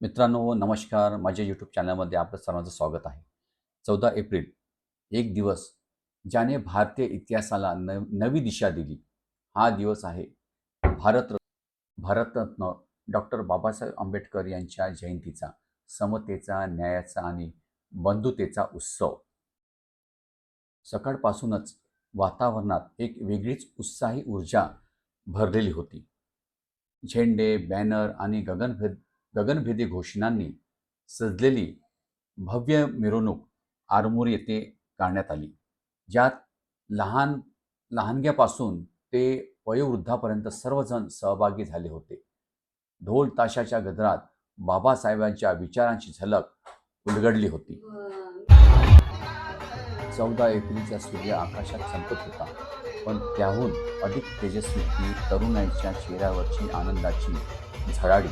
मित्रांनो नमस्कार. माझ्या यूट्यूब चॅनलमध्ये आपलं सर्वांचं स्वागत आहे. चौदा एप्रिल एक दिवस ज्याने भारतीय इतिहासाला न नवी दिशा दिली. हा दिवस आहे भारत भारतरत्न डॉक्टर बाबासाहेब आंबेडकर यांच्या जयंतीचा समतेचा न्यायाचा आणि बंधुतेचा उत्सव. सकाळपासूनच वातावरणात एक वेगळीच उत्साही ऊर्जा भरलेली होती. झेंडे बॅनर आणि गगनभेद गगनभेदी घोषणांनी सजलेली भव्य मिरवणूक आरमोर येथे काढण्यात आली ज्यात लहान लहानग्यापासून ते वयोवृद्धापर्यंत सर्वजण सहभागी झाले होते. ढोल ताशाच्या गजरात बाबासाहेबांच्या विचारांची झलक उलगडली होती. चौदा एप्रिलचा सूर्य आकाशात संपत होता पण त्याहून अधिक तेजस्वी ती तरुणाईच्या चेहऱ्यावरची आनंदाची झळाडी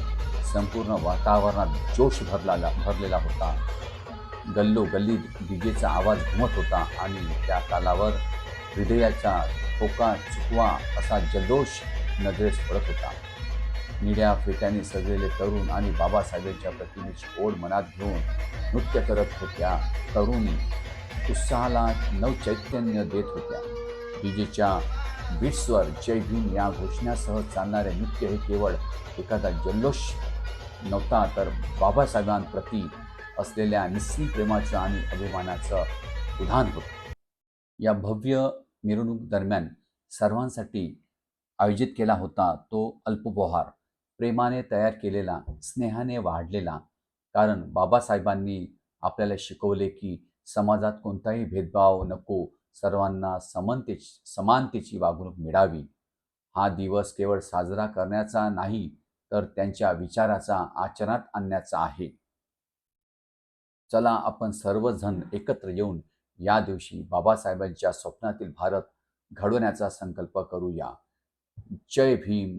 संपूर्ण वातावरणात जोश भरला भरलेला होता. गल्लो गल्ली डीजेचा आवाज घुमत होता आणि त्या तालावर हृदयाचा ठोका चुकवा असा जल्लोष नजरेस पडत होता. निळ्या फेट्याने सजलेले तरुण आणि बाबासाहेबांच्या प्रतिमेची ओढ मनात घेऊन नृत्य करत होत्या. तरुणी उत्साहाला नवचैतन्य देत होत्या. डीजेच्या बीट्सवर जय भीम या घोषणासह चालणारे नृत्य हे केवळ एखादा जल्लोष नव्हता तर बाबासाहेबांप्रती असलेल्या निस्सी प्रेमाचं आणि अभिमानाचं उदाहरण होतं. या भव्य मिरवणूक दरम्यान सर्वांसाठी आयोजित केला होता तो अल्पबोहार प्रेमाने तयार केलेला स्नेहाने वाढलेला कारण बाबासाहेबांनी आपल्याला शिकवले की समाजात कोणताही भेदभाव नको सर्वांना समानतेची समानतेची वागणूक मिळावी. हा दिवस केवळ साजरा करण्याचा नाही तर त्यांच्या विचाराचा आचरणात आणण्याचा आहे. चला आपण सर्वजण एकत्र येऊन या दिवशी बाबासाहेबांच्या स्वप्नातील भारत घडवण्याचा संकल्प करूया. जय भीम.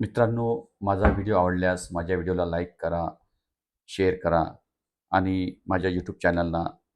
मित्रांनो माझा व्हिडिओ आवडल्यास माझ्या व्हिडिओला लाईक करा शेअर करा आणि माझ्या यूट्यूब चॅनलला